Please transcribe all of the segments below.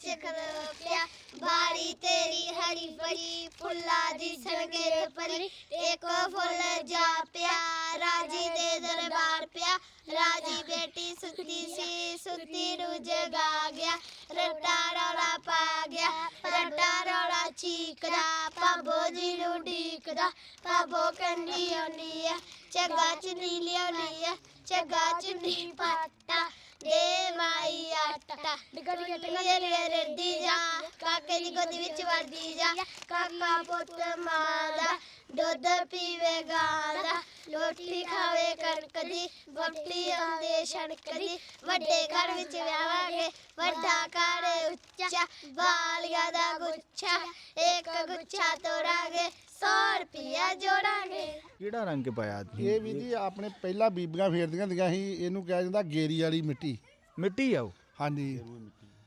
ਬਾਰੀ ਵਿੱਚ ਤੇਰੀ ਹਰੀ ਭਰੀ ਫੁੱਲਾਂ ਦੀ ਸੰਗੇਰ ਪਰੀ ਇੱਕ ਫੁੱਲ ਜਾਪਿਆ ਰਾਜੀ ਦੇ ਦਰਬਾਰ ਪਿਆ ਰਾਜੀ ਬੇਟੀ ਸੁੱਤੀ ਸੀ ਸੁੱਤੀ ਨੂੰ ਜਗਾ ਗਿਆ ਰੱਟਾ ਰੌਲਾ ਪਾ ਗਿਆ ਰੱਟਾ ਰੌਲਾ ਚੀਕਦਾ ਪਾਬੋ ਜੀ ਨੂੰ ਢੀਕਦਾ ਪਾਬੋ ਕੰਨੀ ਆਉਣੀ ਆ ਚੱਗਾ ਚੁੰਨੀ ਲਿਆਉਣੀ ਆ ਚੱਗਾ ਚੁੰਨੀ ਪਾਟਾ ਦੇ ਮਾਈ ਆਟਾ ਡਿਗੜੀ ਡਿਗੜੀ ਰੱਦੀ ਜਾ। ਕਾਕੇ ਦੀ ਗੋਦੀ ਵਿੱਚ ਵਰਦੀ ਜਾ। ਕਾਕਾ ਪੁੱਤ ਮਾਂ ਦਾ ਦੁੱਧ ਪੀਵੇ ਗਾਂ ਦਾ ਰੋਟੀ ਖਾਵੇ ਕਣਕ ਦੀ ਬੋਟੀ ਆਉਂਦੇ ਛਣਕ ਦੀ। ਵੱਡੇ ਘਰ ਵਿੱਚ ਵਿਆਹਾਂਗੇ। ਵੱਡਾ ਘਰ ਉੱਚਾ। ਬਾਲੀਆਂ ਦਾ ਗੁੱਛਾ। ਇੱਕ ਗੁੱਛਾ ਤੋੜਾਂਗੇ। 100 ਰੁਪਿਆ ਜੋੜਾਂਗੇ। ਕਿਹੜਾ ਰੰਗ ਪਾਇਆ ਇਹ ਵੀ ਜੀ ਆਪਣੇ ਪਹਿਲਾਂ ਬੀਬੀਆਂ ਫੇਰਦੀਆਂ ਹੁੰਦੀਆਂ ਸੀ ਇਹਨੂੰ ਕਿਹਾ ਜਾਂਦਾ ਗੇਰੀ ਵਾਲੀ ਮਿੱਟੀ। ਮਿੱਟੀ ਆ ਉਹ? ਹਾਂਜੀ।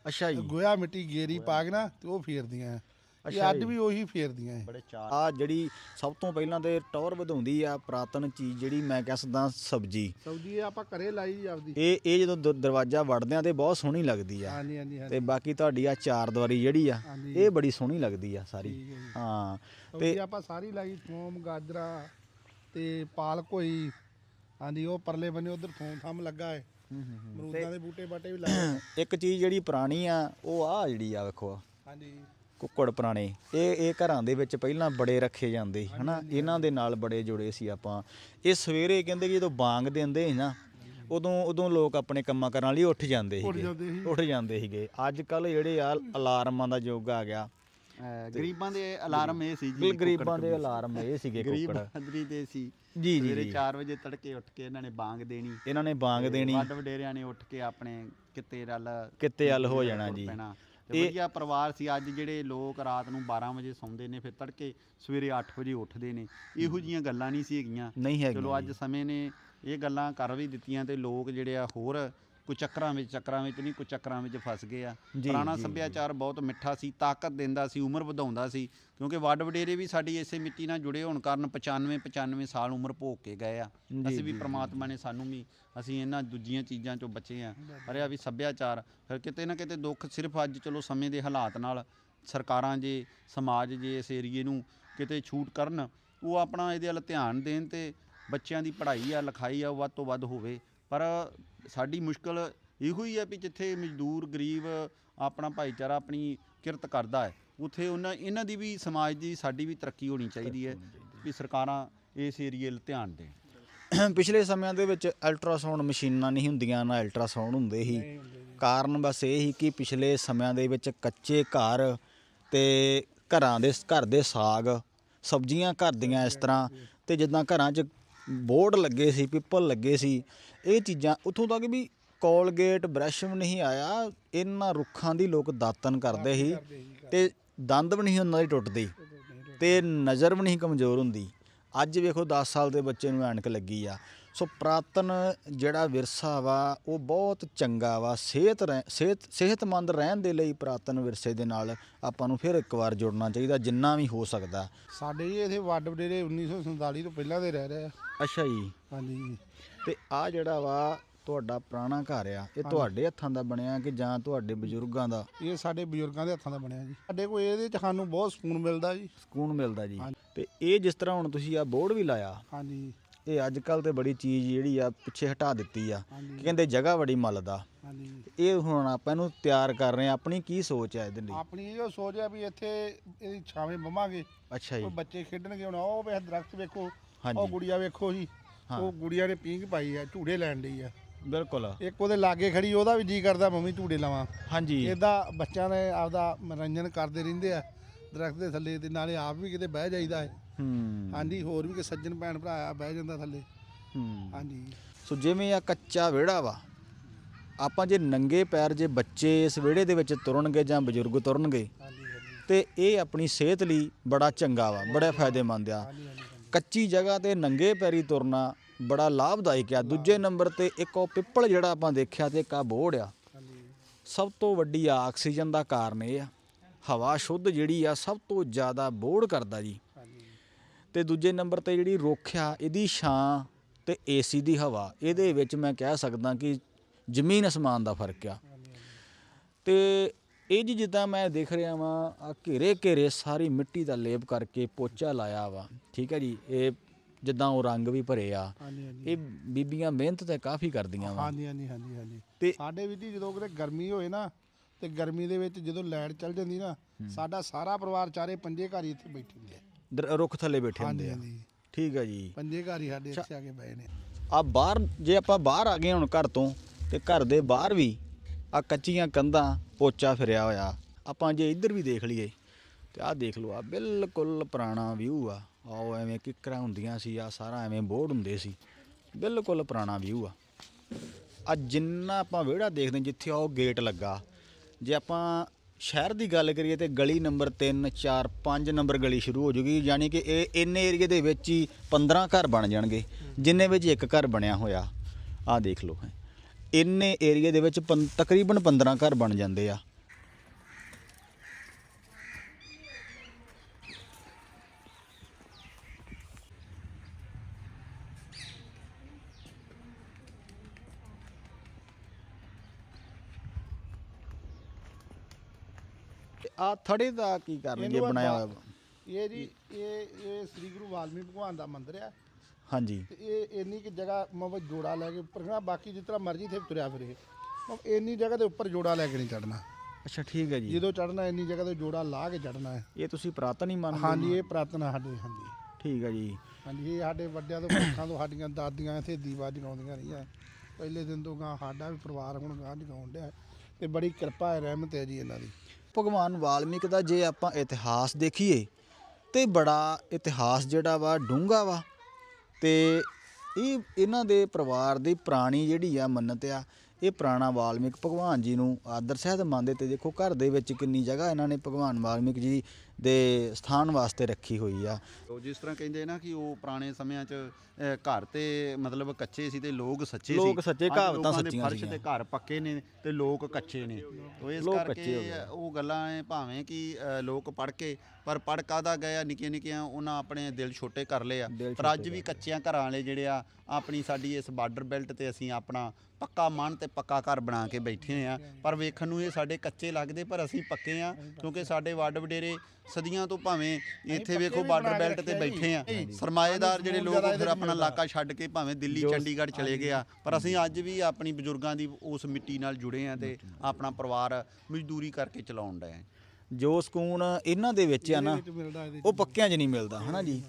ਅੱਛਾ ਜੀ। ਗੋਇਆ ਮਿੱਟੀ ਗੇਰੀ ਪਾ ਕੇ ਨਾ ਤੇ ਉਹ ਫੇਰਦੀਆਂ। ਇਹ ਅੱਜ। ਵੀ ਉਹੀ ਫੇਰਦੀਆਂ ਇਹ। ਬੜੇ ਚਾਰ ਆ ਜਿਹੜੀ ਸਭ ਤੋਂ ਪਹਿਲਾਂ ਤੇ ਟੌਰ ਵਧਾਉਂਦੀ ਆ ਪ੍ਰਾਤਨ ਚੀਜ਼ ਜਿਹੜੀ ਮੈਂ ਕਹਿ ਸਕਦਾ ਸਬਜੀ। ਸਬਜ਼ੀ ਇਹ ਆਪਾਂ ਘਰੇ ਲਾਈ ਜੀ ਆਪਦੀ। ਇਹ ਇਹ ਜਦੋਂ ਦ- ਦਰਵਾਜ਼ਾ ਵੜਦੇ ਆ ਤੇ ਬਹੁਤ ਸੋਹਣੀ ਲੱਗਦੀ ਆ। ਹਾਂਜੀ ਹਾਂਜੀ ਹਾਂਜੀ। ਤੇ ਬਾਕੀ ਤੁਹਾਡੀ ਆ ਚਾਰ ਦੀਵਾਰੀ ਜਿਹੜੀ ਆ ਹਾਂਜੀ। ਇਹ ਬੜੀ ਸੋਹਣੀ ਲੱਗਦੀ ਆ ਸਾਰੀ। ਠੀਕ ਹੈ ਜੀ। ਹਾਂ ਸਬਜ਼ੀ ਤੇ ਆਪਾਂ ਸਾਰੀ ਲਾਈ ਥੋਮ ਗਾਜਰਾਂ ਤੇ ਪਾਲਕ ਹੋਈ। ਹਾਂਜੀ ਉਹ ਪਰਲੇ ਬੰਨੇ ਉਧਰ ਥੋਮ ਥੰਮ ਲੱਗਾ ਹੈ ਅਮਰੂਦਾਂ ਦੇ ਬੂਟੇ ਬਾਟੇ ਵੀ ਲਾਏ। ਇੱਕ ਚੀਜ਼ ਜਿਹੜੀ ਪੁਰਾਣੀ ਆ ਉਹ ਆ ਜਿਹੜੀ ਆ ਵੇਖੋ। ਹਾਂਜੀ। ਕੁੱਕੜ ਪੁਰਾਣੇ। ਇਹ ਇਹ ਘਰਾਂ ਦੇ ਵਿੱਚ ਪਹਿਲਾਂ ਬੜੇ ਰੱਖੇ ਜਾਂਦੇ ਸੀ, ਹਨਾ? ਇਹਨਾਂ ਦੇ ਨਾਲ ਬੜੇ ਜੁੜੇ ਸੀ ਆਪਾਂ। ਇਹ ਸਵੇਰੇ ਕਹਿੰਦੇ ਕਿ ਜਦੋਂ ਬਾਂਗ ਦਿੰਦੇ ਸੀ ਨਾ ਉਦੋਂ ਉਦੋਂ ਲੋਕ ਆਪਣੇ ਕੰਮਾਂ ਕਰਨ ਲਈ ਉੱਠ ਜਾਂਦੇ ਉੱਠ ਸੀਗੇ। ਜਾਂਦੇ ਸੀ। ਉੱਠ ਜਾਂਦੇ ਸੀਗੇ। ਅੱਜ ਕੱਲ ਜਿਹੜੇ ਆ ਅਲਾਰਮਾਂ ਦਾ ਯੁੱਗ ਆ ਗਿਆ। ਗਰੀਬਾਂ ਦੇ ਅਲਾਰਮ ਇਹ ਸੀ ਜੀ ਗਰੀਬਾਂ ਦੇ ਅਲਾਰਮ ਇਹ ਸੀਗੇ ਕੁੱਕੜ। ਦੇ ਸੀ। ਜੀ, ਜੀ, ਸਵੇਰੇ ਜੀ। 4 ਵਜੇ ਤੜਕੇ ਉੱਠ ਕੇ ਇਹਨਾਂ ਨੇ ਬਾਂਗ ਦੇਣੀ। ਇਹਨਾਂ ਨੇ ਬਾਂਗ ਦੇਣੀ। ਵੱਡ ਵਡੇਰਿਆਂ ਨੇ ਉੱਠ ਕੇ ਆਪਣੇ ਕਿੱਤੇ ਵੱਲ ਕਿੱਤੇ ਵੱਲ ਹੋ ਜਾਣਾ ਜੀ। ਤੇ ਇਹ- ਵਧੀਆ ਪਰਿਵਾਰ ਸੀ। ਅੱਜ ਜਿਹੜੇ ਲੋਕ ਰਾਤ ਨੂੰ 12 ਵਜੇ ਸੌਂਦੇ ਨੇ ਫਿਰ ਤੜਕੇ ਸਵੇਰੇ 8 ਵਜੇ ਉੱਠਦੇ ਨੇ। ਇਹੋ ਜੀਆਂ ਗੱਲਾਂ ਨਹੀਂ ਸੀ ਹੈਗੀਆਂ। ਨਹੀਂ ਹੈਗੀਆਂ ਚਲੋ ਅੱਜ। ਸਮੇਂ ਨੇ ਇਹ ਗੱਲਾਂ ਕਰ ਵੀ ਦਿੱਤੀਆਂ ਤੇ ਲੋਕ ਜਿਹੜੇ ਆ ਹੋਰ ਕੁ ਚੱਕਰਾਂ ਵਿੱਚ ਚੱਕਰਾਂ ਵਿੱਚ ਨਹੀਂ ਕੁ ਚੱਕਰਾਂ ਵਿੱਚ ਫਸ ਗਏ ਆ। ਪੁਰਾਣਾ ਸੱਭਿਆਚਾਰ ਬਹੁਤ ਮਿੱਠਾ ਸੀ ਤਾਕਤ ਦਿੰਦਾ ਸੀ ਉਮਰ ਵਧਾਉਂਦਾ ਸੀ ਕਿਉਂਕਿ ਵੱਡ ਵਡੇਰੇ ਵੀ ਸਾਡੀ ਇਸੇ ਮਿੱਟੀ ਨਾਲ ਜੁੜੇ ਹੋਣ ਕਾਰਨ 95 95 ਸਾਲ ਉਮਰ ਭੋਗ ਕੇ ਗਏ ਆ। ਅਸੀਂ ਵੀ ਪ੍ਰਮਾਤਮਾ ਨੇ ਸਾਨੂੰ ਵੀ ਅਸੀਂ ਇਹਨਾਂ ਦੂਜੀਆਂ ਚੀਜ਼ਾਂ ਚੋਂ ਬਚੇ ਆ। ਪਰ ਇਹ ਆ ਵੀ ਸੱਭਿਆਚਾਰ ਫਿਰ ਕਿਤੇ ਨਾ ਕਿਤੇ ਦੁੱਖ ਸਿਰਫ ਅੱਜ ਚਲੋ ਸਮੇਂ ਦੇ ਹਾਲਾਤ ਨਾਲ ਸਰਕਾਰਾਂ ਜੇ ਸਮਾਜ ਜੇ ਇਸ ਏਰੀਏ ਨੂੰ ਕਿਤੇ ਛੂਟ ਕਰਨ ਉਹ ਆਪਣਾ ਇਹਦੇ ਵੱਲ ਧਿਆਨ ਦੇਣ ਤੇ ਬੱਚਿਆਂ ਦੀ ਪੜ੍ਹਾਈ ਆ ਲਿਖਾਈ ਆ ਵੱਧ ਤੋਂ ਵੱਧ ਹੋਵੇ। ਪਰ ਸਾਡੀ ਮੁਸ਼ਕਲ ਇਹੋ ਹੀ ਆ ਵੀ ਜਿੱਥੇ ਮਜ਼ਦੂਰ ਗਰੀਬ ਆਪਣਾ ਭਾਈਚਾਰਾ ਆਪਣੀ ਕਿਰਤ ਕਰਦਾ ਹੈ ਉੱਥੇ ਉਹਨਾਂ ਇਹਨਾਂ ਦੀ ਵੀ ਸਮਾਜ ਦੀ ਸਾਡੀ ਵੀ ਤਰੱਕੀ ਹੋਣੀ ਚਾਹੀਦੀ ਹੈ ਵੀ ਸਰਕਾਰਾਂ ਇਸ ਏਰੀਏ 'ਲ ਧਿਆਨ ਦੇਣ। ਪਿਛਲੇ ਸਮਿਆਂ ਦੇ ਵਿੱਚ ਅਲਟਰਾਸਾਊਂਡ ਮਸ਼ੀਨਾਂ ਨਹੀਂ ਹੁੰਦੀਆਂ ਨਾ ਅਲਟਰਾਸਾਊਂਡ ਹੁੰਦੇ ਸੀ। ਕਾਰਨ ਬਸ ਇਹ ਹੀ ਕਿ ਪਿਛਲੇ ਸਮਿਆਂ ਦੇ ਵਿੱਚ ਕੱਚੇ ਘਰ ਤੇ ਘਰਾਂ ਦੇ ਘਰ ਦੇ ਸਾਗ ਸਬਜ਼ੀਆਂ ਘਰ ਦੀਆਂ ਇਸ ਤਰ੍ਹਾਂ ਤੇ ਜਿੱਦਾਂ ਘਰਾਂ 'ਚ ਬੋਰਡ ਲੱਗੇ ਸੀ ਪਿੱਪਲ ਲੱਗੇ ਸੀ ਇਹ ਚੀਜ਼ਾਂ ਉੱਥੋਂ ਤੱਕ ਵੀ ਕੋਲਗੇਟ ਬ੍ਰਸ਼ ਵੀ ਨਹੀਂ ਆਇਆ। ਇਹਨਾਂ ਰੁੱਖਾਂ ਦੀ ਲੋਕ ਦਾਤਨ ਕਰਦੇ ਸੀ ਤੇ ਦੰਦ ਵੀ ਨਹੀਂ ਉਹਨਾਂ ਦੇ ਟੁੱਟਦੇ। ਤੇ ਨਜ਼ਰ ਵੀ ਨਹੀਂ ਕਮਜ਼ੋਰ ਹੁੰਦੀ। ਅੱਜ ਵੇਖੋ 10 ਸਾਲ ਦੇ ਬੱਚੇ ਨੂੰ ਐਨਕ ਲੱਗੀ ਆ। ਸੋ ਪ੍ਰਾਤਨ ਜਿਹੜਾ ਵਿਰਸਾ ਵਾ ਉਹ ਬਹੁਤ ਚੰਗਾ ਵਾ। ਸਿਹਤ ਸਿਹਤ ਸਿਹਤਮੰਦ ਰਹਿਣ ਦੇ ਲਈ ਪ੍ਰਾਤਨ ਵਿਰਸੇ ਦੇ ਨਾਲ ਆਪਾਂ ਨੂੰ ਫਿਰ ਇੱਕ ਵਾਰ ਜੁੜਨਾ ਚਾਹੀਦਾ ਜਿੰਨਾ ਵੀ ਹੋ ਸਕਦਾ। ਸਾਡੇ ਜੀ ਇੱਥੇ ਵੱਡ ਵਡੇਰੇ 1947 ਤੋਂ ਪਹਿਲਾਂ ਦੇ ਰਹਿ ਰਹੇ ਆ। ਅੱਛਾ ਜੀ। ਹਾਂਜੀ। ਤੇ ਆ ਜਿਹੜਾ ਵਾ ਤੁਹਾਡਾ ਪੁਰਾਣਾ ਘਰ ਆ ਇਹ ਤੁਹਾਡੇ ਹੱਥਾਂ ਦਾ ਬਣਿਆ ਕਿ ਜਾਂ ਤੁਹਾਡੇ ਬਜ਼ੁਰਗਾਂ ਦਾ? ਇਹ ਸਾਡੇ ਬਜ਼ੁਰਗਾਂ ਦੇ ਹੱਥਾਂ ਦਾ ਬਣਿਆ ਜੀ। ਸਾਡੇ ਕੋਲ ਇਹਦੇ ਚ ਸਾਨੂੰ ਬਹੁਤ ਸਕੂਨ ਮਿਲਦਾ ਜੀ। ਸਕੂਨ ਮਿਲਦਾ ਜੀ। ਤੇ ਇਹ ਜਿਸ ਤਰ੍ਹਾਂ ਹੁਣ ਤੁਸੀਂ ਆ ਬੋਰਡ ਵੀ ਲਾਇਆ ਹਾਂਜੀ। ਇਹ ਅੱਜ ਕੱਲ ਤੇ ਬੜੀ ਚੀਜ਼ ਜਿਹੜੀ ਆ ਪਿੱਛੇ ਹਟਾ ਦਿੱਤੀ ਆ ਕਹਿੰਦੇ ਜਗ੍ਹਾ ਬੜੀ ਮੱਲਦਾ ਹਾਂਜੀ। ਇਹ ਹੁਣ ਆਪਾਂ ਇਹਨੂੰ ਤਿਆਰ ਕਰ ਰਹੇ ਆ ਆਪਣੀ ਕੀ ਸੋਚ ਹੈ ਇਹਦੇ ਲਈ? ਆਪਣੀ ਇਹ ਸੋਚ ਆ ਵੀ ਇੱਥੇ ਇਹਦੀ ਛਾਵੇਂ ਬਵਾਂਗੇ ਅੱਛਾ ਜੀ। ਬੱਚੇ ਖੇਡਣਗੇ ਹੁਣ ਉਹ ਵੇ ਦਰਖਤ ਵੇਖੋ। ਉਹ ਗੁੜੀਆ ਵੇਖੋ ਜੀ। ਉਹ ਗੁੜੀਆ ਨੇ ਪੀਂਘ ਪਾਈ ਆ ਝੂੜੇ ਲੈਣ ਲਈ ਆ। ਬਿਲਕੁਲ। ਇੱਕ ਉਹਦੇ ਲਾਗੇ ਖੜੀ ਉਹਦਾ ਵੀ ਜੀ ਕਰਦਾ ਮੰਮੀ ਝੂੜੇ ਲਾਵਾਂ। ਹਾਂਜੀ। ਇਦਾਂ ਬੱਚਿਆਂ ਨੇ ਆਪਦਾ ਮਨੋਰੰਜਨ ਕਰਦੇ ਰਹਿੰਦੇ ਆ ਦਰਖਤ ਦੇ ਥੱਲੇ ਤੇ ਨਾਲੇ ਆਪ ਵੀ ਕਿਤੇ ਬਹਿ ਜਾਈਦਾ ਹੈ। ਹੂੰ। ਹਾਂਜੀ ਹੋਰ ਵੀ ਕਿ ਸੱਜਣ ਭੈਣ ਭਰਾ ਆ ਬਹਿ ਜਾਂਦਾ ਥੱਲੇ। ਹੂੰ। ਹਾਂਜੀ। ਸੋ ਜਿਵੇਂ ਆ ਕੱਚਾ ਵਿਹੜਾ ਵਾ ਆਪਾਂ ਜੇ ਨੰਗੇ ਪੈਰ ਜੇ ਬੱਚੇ ਇਸ ਵਿਹੜੇ ਦੇ ਵਿੱਚ ਤੁਰਨਗੇ ਜਾਂ ਬਜ਼ੁਰਗ ਤੁਰਨਗੇ ਤੇ ਇਹ ਆਪਣੀ ਸਿਹਤ ਲਈ ਬੜਾ ਚੰਗਾ ਵਾ ਬੜਾ ਫਾਇਦੇਮੰਦ ਆ। ਹਾਂਜੀ ਹਾਂਜੀ। ਕੱਚੀ ਜਗ੍ਹਾ ਤੇ ਨੰਗੇ ਪੈਰੀ ਤੁਰਨਾ ਬੜਾ ਲਾਭਦਾਇਕ ਆ। ਦੂਜੇ ਨੰਬਰ ਤੇ ਇੱਕ ਉਹ ਪਿੱਪਲ ਜਿਹੜਾ ਆਪਾਂ ਦੇਖਿਆ ਤੇ ਇੱਕ ਆ ਬੋੜ ਆ। ਸਭ ਤੋਂ ਵੱਡੀ ਆ ਆਕਸੀਜਨ ਦਾ ਕਾਰਨ ਇਹ ਆ। ਹਵਾ ਸ਼ੁੱਧ ਜਿਹੜੀ ਆ ਸਭ ਤੋਂ ਜ਼ਿਆਦਾ ਬੋੜ ਕਰਦਾ ਜੀ। ਹਾਂਜੀ ਤੇ ਦੂਜੇ ਨੰਬਰ ਤੇ ਜਿਹੜੀ ਰੁੱਖ ਆ, ਇਹਦੀ ਛਾਂ ਤੇ ਏਸੀ ਦੀ ਹਵਾ, ਇਹਦੇ ਵਿੱਚ ਮੈਂ ਕਹਿ ਸਕਦਾ ਕਿ ਜ਼ਮੀਨ ਅਸਮਾਨ ਦਾ ਫ਼ਰਕ ਆ। ਤੇ ਇਹ ਜੀ ਜਿੱਦਾਂ ਮੈਂ ਦੇਖ ਰਿਹਾ ਵਾਂ ਆ ਘੇਰੇ ਘੇਰੇ ਸਾਰੀ ਮਿੱਟੀ ਦਾ ਲੇਪ ਕਰਕੇ ਪੋਚਾ ਲਾਇਆ ਵਾ ਠੀਕ ਹੈ ਜੀ? ਇਹ ਜਿੱਦਾਂ ਉਹ ਰੰਗ ਵੀ ਭਰੇ ਆ। ਹਾਂਜੀ ਹਾਂਜੀ। ਇਹ ਬੀਬੀਆਂ ਮਿਹਨਤ ਤੇ ਕਾਫੀ ਕਰਦੀਆਂ ਵਾ। ਹਾਂਜੀ ਹਾਂਜੀ ਹਾਂਜੀ ਹਾਂਜੀ। ਤੇ ਸਾਡੇ ਵੀ ਜੀ ਜਦੋਂ ਕਿਤੇ ਗਰਮੀ ਹੋਏ ਨਾ ਤੇ ਗਰਮੀ ਦੇ ਵਿੱਚ ਜਦੋਂ ਲਾਈਟ ਚੱਲ ਜਾਂਦੀ ਨਾ ਸਾਡਾ ਸਾਰਾ ਪਰਿਵਾਰ ਚਾਰੇ ਪੰਜੇ ਘਰ ਹੀ ਇੱਥੇ ਬੈਠੇ ਹੁੰਦੇ ਆ। ਦਰ- ਰੁੱਖ ਥੱਲੇ ਬੈਠੇ ਹੁੰਦੇ ਆ। ਹਾਂਜੀ। ਠੀਕ ਹੈ ਜੀ। ਪੰਜੇ ਘਰ ਹੀ ਸਾਡੇ ਇੱਥੇ ਆ ਕੇ ਬਏ ਨੇ। ਆ ਬਾਹਰ ਜੇ ਆਪਾਂ ਬਾਹਰ ਆ ਗਏ ਹੁਣ ਘਰ ਤੋਂ ਤੇ ਘਰ ਦੇ ਬਾਹਰ ਵੀ ਆ ਕੱਚੀਆਂ ਕੰਧਾਂ, ਪੋਚਾ ਫਿਰਿਆ ਹੋਇਆ। ਆਪਾਂ ਜੇ ਇੱਧਰ ਵੀ ਦੇਖ ਲਈਏ, ਤੇ ਆਹ ਦੇਖ ਲਓ ਆ ਬਿਲਕੁਲ ਪੁਰਾਣਾ ਵਿਊ ਆ। ਆਓ ਐਵੇਂ ਕਿੱਕਰਾਂ ਹੁੰਦੀਆਂ ਸੀ ਆ ਸਾਰਾ ਐਵੇਂ ਬੋਰਡ ਹੁੰਦੇ ਸੀ। ਬਿਲਕੁਲ ਪੁਰਾਣਾ ਵਿਊ ਆ। ਆ ਜਿੰਨਾ ਆਪਾਂ ਵਿਹੜਾ ਦੇਖਦੇ ਜਿੱਥੇ ਉਹ ਗੇਟ ਲੱਗਾ। ਜੇ ਆਪਾਂ ਸ਼ਹਿਰ ਦੀ ਗੱਲ ਕਰੀਏ, ਤੇ ਗਲੀ ਨੰਬਰ 3 4 5 ਨੰਬਰ ਗਲੀ ਸ਼ੁਰੂ ਹੋ ਜੂਗੀ, ਯਾਨੀ ਕਿ ਇਹ, ਇੰਨੇ ਏਰੀਏ ਦੇ ਵਿੱਚ ਹੀ 15 ਘਰ ਬਣ ਜਾਣਗੇ, ਜਿੰਨੇ ਵਿੱਚ ਇੱਕ ਘਰ ਬਣਿਆ ਹੋਇਆ। ਆਹ ਦੇਖ ਲਓ ਇੰਨੇ ਏਰੀਏ ਦੇ ਵਿੱਚ ਪੰ- ਤਕਰੀਬਨ 15 ਘਰ ਬਣ ਜਾਂਦੇ ਆ ਆ ਥੜੇ ਦਾ ਕੀ ਕਰਨਗੇ ਇਹਨੂੰ ਬਣਾਇਆ ਹੋਇਆ ਵਾ? ਇਹ ਜੀ ਇਹ ਇਹ ਸ੍ਰੀ ਗੁਰੂ ਵਾਲਮੀਕ ਭਗਵਾਨ ਦਾ ਮੰਦਿਰ ਆ ਹਾਂਜੀ। ਤੇ ਇਹ ਇੰਨੀ ਕਿ ਜਗ੍ਹਾ ਮਤਲਬ ਜੋੜਾ ਲੈ ਕੇ ਖੜਾ ਬਾਕੀ ਜਿਸ ਤਰ੍ਹਾਂ ਮਰਜ਼ੀ ਇੱਥੇ ਤੁਰਿਆ ਫਿਰੇ। ਮਤਲਬ ਇੰਨੀ ਜਗ੍ਹਾ ਦੇ ਉੱਪਰ ਜੋੜਾ ਲੈ ਕੇ ਨਹੀਂ ਚੜਨਾ ਅੱਛਾ ਠੀਕ ਹੈ ਜੀ। ਜਦੋਂ ਚੜਨਾ ਇੰਨੀ ਜਗ੍ਹਾ ਤੇ ਜੋੜਾ ਲਾ ਕੇ ਚੜਨਾ ਹੈ। ਇਹ ਤੁਸੀਂ ਪ੍ਰਾਤਨ ਹੀ ਮੰਨਦੇ ਹਾਂਜੀ ਇਹ ਪ੍ਰਾਰਥਨਾ ਸਾਡੇ ਹਾਂਜੀ। ਠੀਕ ਹੈ ਜੀ। ਹਾਂਜੀ ਇਹ ਸਾਡੇ ਵੱਡਿਆਂ ਤੋਂ ਪੁਰਖਾਂ ਤੋਂ ਸਾਡੀਆਂ ਦਾਦੀਆਂ ਇੱਥੇ ਦੀਵਾ ਜਗਾਉਂਦੀਆਂ ਰਹੀਆਂ। ਪਹਿਲੇ ਦਿਨ ਤੋਂ ਗਾਂ ਸਾਡਾ ਵੀ ਪਰਿਵਾਰ ਹੁਣ ਗਾਂ ਜਗਾਉਣ ਡਿਆ ਤੇ ਬੜੀ ਕਿਰਪਾ ਹੈ ਰਹਿਮਤ ਹੈ ਜੀ ਇਹਨਾਂ ਦੀ। ਭਗਵਾਨ ਵਾਲਮੀਕ ਦਾ ਜੇ ਆਪਾਂ ਇਤਿਹਾਸ ਦੇਖੀਏ ਤੇ ਬੜਾ ਇਤਿਹਾਸ ਜਿਹੜਾ ਵਾ ਡੂੰਘਾ ਵਾ। ਅਤੇ ਇਹ ਇਹਨਾਂ ਦੇ ਪਰਿਵਾਰ ਦੀ ਪੁਰਾਣੀ ਜਿਹੜੀ ਆ ਮੰਨਤ ਆ, ਇਹ ਪੁਰਾਣਾ ਵਾਲਮੀਕ ਭਗਵਾਨ ਜੀ ਨੂੰ ਆਦਰ ਸਹਿਤ ਮੰਨਦੇ ਅਤੇ ਦੇਖੋ ਘਰ ਦੇ ਵਿੱਚ ਕਿੰਨੀ ਜਗ੍ਹਾ ਇਹਨਾਂ ਨੇ ਭਗਵਾਨ ਵਾਲਮੀਕ ਜੀ ਦੇ ਸਥਾਨ ਵਾਸਤੇ ਰੱਖੀ ਹੋਈ ਆ। ਉਹ ਜਿਸ ਤਰ੍ਹਾਂ ਕਹਿੰਦੇ ਨਾ ਕਿ ਉਹ ਪੁਰਾਣੇ ਸਮਿਆਂ 'ਚ ਅਹ, ਘਰ ਤੇ ਮਤਲਬ ਕੱਚੇ ਸੀ ਤੇ ਲੋਕ ਸੱਚੇ ਸੀ। ਲੋਕ ਸੱਚੇ, ਅੱਜ ਕਹਾਵਤਾਂ ਲੋਕਾਂ ਦੇ ਸੱਚੀਆਂ ਫਰਸ਼ ਸੀਗੀਆਂ। ਤੇ ਘਰ ਪੱਕੇ ਨੇ ਤੇ ਲੋਕ ਕੱਚੇ ਨੇ। ਤੋ ਇਸ ਲੋਕ ਕੱਚੇ ਹੋ ਕਰਕੇ ਗਏ। ਉਹ ਗੱਲਾਂ ਐ ਭਾਵੇਂ ਕਿ ਲੋਕ ਪੜ ਕੇ ਪਰ ਪੜ ਕਾਦਾ ਗਏ ਆ? ਨਿੱਕੀਆਂ ਨਿੱਕੀਆਂ ਉਹਨਾਂ ਆਪਣੇ ਦਿਲ ਛੋਟੇ ਕਰ ਲਏ ਆ। ਦਿਲ ਪਰ ਅੱਜ ਵੀ ਕੱਚਿਆਂ ਘਰਾਂ ਵਾਲੇ ਜਿਹੜੇ ਆ ਆਪਣੀ ਸਾਡੀ ਇਸ ਬਾਰਡਰ ਬੈਲਟ ਤੇ ਅਸੀਂ ਆਪਣਾ ਪੱਕਾ ਮਨ ਤੇ ਪੱਕਾ ਘਰ ਬਣਾ ਕੇ ਬੈਠੇ ਆ। ਪਰ ਵੇਖਣ ਨੂੰ ਇਹ ਸਾਡੇ ਕੱਚੇ ਲੱਗਦੇ ਪਰ ਅਸੀਂ ਪੱਕੇ ਆ ਕਿਉਂਕਿ ਸਾਡੇ ਵੱਡ ਵਡੇਰੇ ਸਦੀਆਂ ਤੋਂ ਭਾਵੇਂ ਇੱਥੇ ਵੇਖੋ ਬਾਰਡਰ ਬੈਲਟ ਤੇ ਬੈਠੇ ਆ। ਸਰਮਾਏਦਾਰ ਜਿਹੜੇ ਲੋਕ ਫਿਰ ਆਪਣਾ ਇਲਾਕਾ ਛੱਡ ਕੇ ਭਾਵੇਂ ਦਿੱਲੀ ਚੰਡੀਗੜ੍ਹ ਚਲੇ ਗਏ ਆ। ਪਰ ਅਸੀਂ ਅੱਜ ਵੀ ਆਪਣੀ ਬਜ਼ੁਰਗਾਂ ਦੀ ਉਸ ਮਿੱਟੀ ਨਾਲ ਜੁੜੇ ਆ ਤੇ ਆਪਣਾ ਪਰਿਵਾਰ ਮਜ਼ਦੂਰੀ ਕਰਕੇ ਚਲਾਉਣ ਡਏ ਜੋ ਸਕੂਨ ਇਹਨਾਂ ਦੇ ਵਿੱਚ ਆ ਨਾ ਉਹ ਪੱਕਿਆਂ 'ਚ ਨਹੀਂ ਮਿਲਦਾ ਹਨਾ ਜੀ?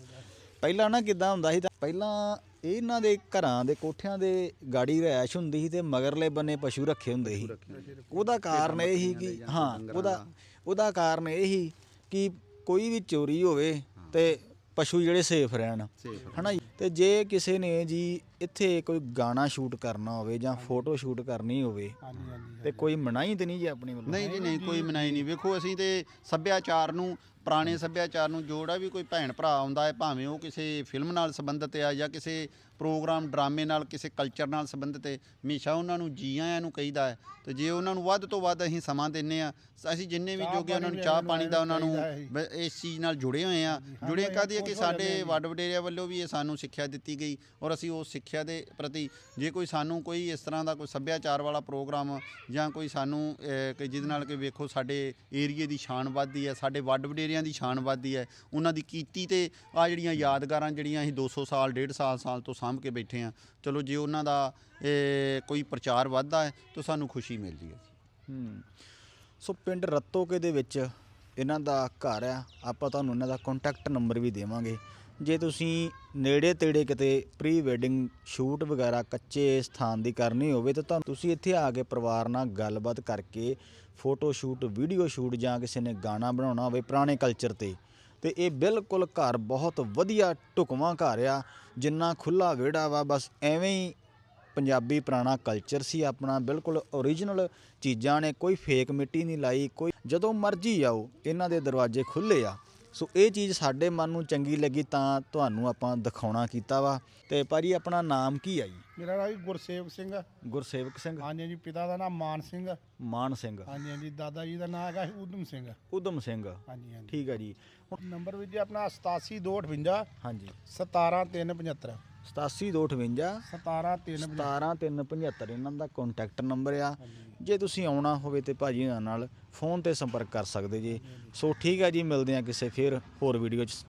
ਪਹਿਲਾਂ ਨਾ ਕਿੱਦਾਂ ਹੁੰਦਾ ਸੀ ਪਹਿਲਾਂ ਇਹਨਾਂ ਦੇ ਘਰਾਂ ਦੇ ਕੋਠਿਆਂ ਦੇ ਗਾੜੀ ਰੈਸ਼ ਹੁੰਦੀ ਸੀ ਤੇ ਮਗਰਲੇ ਬੰਨੇ ਪਸ਼ੂ ਰੱਖੇ ਹੁੰਦੇ ਸੀ। ਉਹਦਾ ਕਾਰਨ ਇਹ ਸੀ ਕਿ ਹਾਂ ਉਹਦਾ ਉਹਦਾ ਕਾਰਨ ਇਹ ਹੀ ਕਿ ਕੋਈ ਵੀ ਚੋਰੀ ਹੋਵੇ ਤੇ ਪਸ਼ੂ ਜਿਹੜੇ ਸੇਫ ਰਹਿਣ। ਹਨਾ ਜੀ? ਤੇ ਜੇ ਕਿਸੇ ਨੇ ਜੀ ਇੱਥੇ ਕੋਈ ਗਾਣਾ ਸ਼ੂਟ ਕਰਨਾ ਹੋਵੇ ਜਾਂ ਫੋਟੋ ਸ਼ੂਟ ਕਰਨੀ ਹੋਵੇ ਹਾਂਜੀ ਹਾਂਜੀ ਤੇ ਕੋਈ ਮਨਾਹੀ ਤੇ ਨਹੀਂ ਜੀ ਆਪਣੀ ਵੱਲੋਂ? ਨਹੀਂ ਜੀ ਨਹੀਂ ਕੋਈ ਮਨਾਈ ਨਹੀਂ। ਵੇਖੋ ਅਸੀਂ ਤੇ ਸੱਭਿਆਚਾਰ ਨੂੰ ਪੁਰਾਣੇ ਸੱਭਿਆਚਾਰ ਨੂੰ ਜੋੜਾ ਵੀ ਕੋਈ ਭੈਣ ਭਰਾ ਆਉਂਦਾ ਹੈ ਭਾਵੇਂ ਉਹ ਕਿਸੇ ਫਿਲਮ ਨਾਲ ਸੰਬੰਧਿਤ ਆ ਜਾਂ ਕਿਸੇ ਪ੍ਰੋਗਰਾਮ ਡਰਾਮੇ ਨਾਲ ਕਿਸੇ ਕਲਚਰ ਨਾਲ ਸੰਬੰਧਿਤ ਹੈ ਹਮੇਸ਼ਾ ਉਹਨਾਂ ਨੂੰ ਜੀ ਆਇਆਂ ਨੂੰ ਕਹੀਦਾ ਹੈ। ਤੇ ਜੇ ਉਹਨਾਂ ਨੂੰ ਵੱਧ ਤੋਂ ਵੱਧ ਅਸੀਂ ਸਮਾਂ ਦਿੰਨੇ ਆ ਅਸੀਂ ਜਿੰਨੇ ਵੀ ਜੋਗੇ ਉਹਨਾਂ ਨੂੰ ਚਾਹ ਪਾਣੀ ਦਾ ਉਹਨਾਂ ਨੂੰ। ਬ- ਇਸ ਚੀਜ਼ ਨਾਲ ਜੁੜੇ ਹੋਏ ਆ। ਜੁੜੇ ਕਾਦੀ ਹੈ ਕਿ ਸਾਡੇ ਵੱਡ ਵਡੇਰਿਆਂ ਵੱਲੋਂ ਵੀ ਇਹ ਸਾਨੂੰ ਸਿੱਖਿਆ ਦਿੱਤੀ ਗਈ ਔਰ ਅਸੀਂ ਉਸ ਸਿੱਖਿਆ ਸਿੱਖਿਆ ਦੇ ਪ੍ਰਤੀ ਜੇ ਕੋਈ ਸਾਨੂੰ ਕੋਈ ਇਸ ਤਰ੍ਹਾਂ ਦਾ ਕੋਈ ਸੱਭਿਆਚਾਰ ਵਾਲਾ ਪ੍ਰੋਗਰਾਮ ਜਾਂ ਕੋਈ ਸਾਨੂੰ ਕਿ ਜਿਹਦੇ ਨਾਲ ਕਿ ਵੇਖੋ ਸਾਡੇ ਏਰੀਏ ਦੀ ਸ਼ਾਨ ਵੱਧਦੀ ਹੈ, ਸਾਡੇ ਵੱਡ ਵਡੇਰਿਆਂ ਦੀ ਸ਼ਾਨ ਵੱਧਦੀ ਹੈ, ਉਹਨਾਂ ਦੀ ਕੀਤੀ ਤੇ ਆ ਜਿਹੜੀਆਂ ਯਾਦਗਾਰਾਂ ਜਿਹੜੀਆਂ ਅਸੀਂ 200 ਸਾਲ 1.5 ਸਾਲ ਸਾਲ ਤੋਂ ਸਾਂਭ ਕੇ ਬੈਠੇ ਆ ਚਲੋ ਜੇ ਉਹਨਾਂ ਦਾ ਕੋਈ ਪ੍ਰਚਾਰ ਵੱਧਦਾ ਹੈ ਤਾਂ ਸਾਨੂੰ ਖੁਸ਼ੀ ਮਿਲਦੀ ਹੈ ਹੂੰ। ਸੋ ਪਿੰਡ ਰੱਤੋਕੇ ਦੇ ਵਿੱਚ ਇਹਨਾਂ ਦਾ ਘਰ ਆ, ਆਪਾਂ ਤੁਹਾਨੂੰ ਇਹਨਾਂ ਦਾ ਕੰਟੈਕਟ ਨੰਬਰ ਵੀ ਦੇਵਾਂਗੇ। ਜੇ ਤੁਸੀਂ ਨੇੜੇ ਤੇੜੇ ਕਿਤੇ ਪ੍ਰੀ ਵੈਡਿੰਗ ਸ਼ੂਟ ਵਗੈਰਾ ਕੱਚੇ ਸਥਾਨ ਦੀ ਕਰਨੀ ਹੋਵੇ ਤਾਂ ਤੁਹਾਨੂੰ ਤੁਸੀਂ ਇੱਥੇ ਆ ਕੇ ਪਰਿਵਾਰ ਨਾਲ ਗੱਲਬਾਤ ਕਰਕੇ ਫੋਟੋ ਸ਼ੂਟ ਵੀਡੀਓ ਸ਼ੂਟ ਜਾਂ ਕਿਸੇ ਨੇ ਗਾਣਾ ਬਣਾਉਣਾ ਹੋਵੇ ਪੁਰਾਣੇ ਕਲਚਰ ਤੇ। ਤੇ ਇਹ ਬਿਲਕੁਲ ਘਰ ਬਹੁਤ ਵਧੀਆ ਢੁਕਵਾਂ ਘਰ ਆ, ਜਿੰਨਾ ਖੁੱਲਾ ਵਿਹੜਾ ਵਾ, ਬਸ ਐਵੇਂ ਹੀ ਪੰਜਾਬੀ ਪੁਰਾਣਾ ਕਲਚਰ ਸੀ ਆਪਣਾ, ਬਿਲਕੁਲ ਓਰੀਜਨਲ ਚੀਜ਼ਾਂ ਨੇ, ਕੋਈ ਫੇਕ ਮਿੱਟੀ ਨਹੀਂ ਲਾਈ, ਕੋਈ ਜਦੋਂ ਮਰਜ਼ੀ ਆਓ, ਇਹਨਾਂ ਦੇ ਦਰਵਾਜ਼ੇ ਖੁੱਲੇ ਆ। ਸੋ ਇਹ ਚੀਜ਼ ਸਾਡੇ ਮਨ ਨੂੰ ਚੰਗੀ ਲੱਗੀ ਤਾਂ ਤੁਹਾਨੂੰ ਆਪਾਂ ਦਿਖਾਉਣਾ ਕੀਤਾ ਵਾ। ਤੇ ਭਾਜੀ ਆਪਣਾ ਨਾਮ ਕੀ ਆ ਜੀ? ਮੇਰਾ ਨਾਮ ਜੀ ਗੁਰਸੇਵਕ ਸਿੰਘ ਆ। ਗੁਰਸੇਵਕ ਸਿੰਘ। ਹਾਂਜੀ ਹਾਂਜੀ ਪਿਤਾ ਦਾ ਨਾਮ ਮਾਨ ਸਿੰਘ ਆ। ਮਾਨ ਸਿੰਘ। ਹਾਂਜੀ ਹਾਂਜੀ ਦਾਦਾ ਜੀ ਦਾ ਨਾਮ ਹੈਗਾ ਸੀ ਊਧਮ ਸਿੰਘ। ਉਦਮ ਸਿੰਘ। ਹਾਂਜੀ ਹਾਂਜੀ। ਠੀਕ ਆ ਜੀ। ਹੁਣ ਨੰਬਰ ਵੀ ਜੀ ਆਪਣਾ 87258 ਹਾਂਜੀ। 17375 87258 17 3 17375 ਇਹਨਾਂ ਦਾ ਕੰਟੈਕਟ ਨੰਬਰ ਆ। ਜੇ ਤੁਸੀਂ ਆਉਣਾ ਹੋਵੇ ਤੇ ਭਾਜੀ ਉਹਨਾਂ ਨਾਲ, ਫੋਨ ਤੇ ਸੰਪਰਕ ਕਰ ਸਕਦੇ ਜੀ। ਸੋ ਠੀਕ ਹੈ ਜੀ, ਮਿਲਦੇ ਆ ਕਿਸੇ ਫਿਰ ਹੋਰ ਵੀਡੀਓ 'ਚ।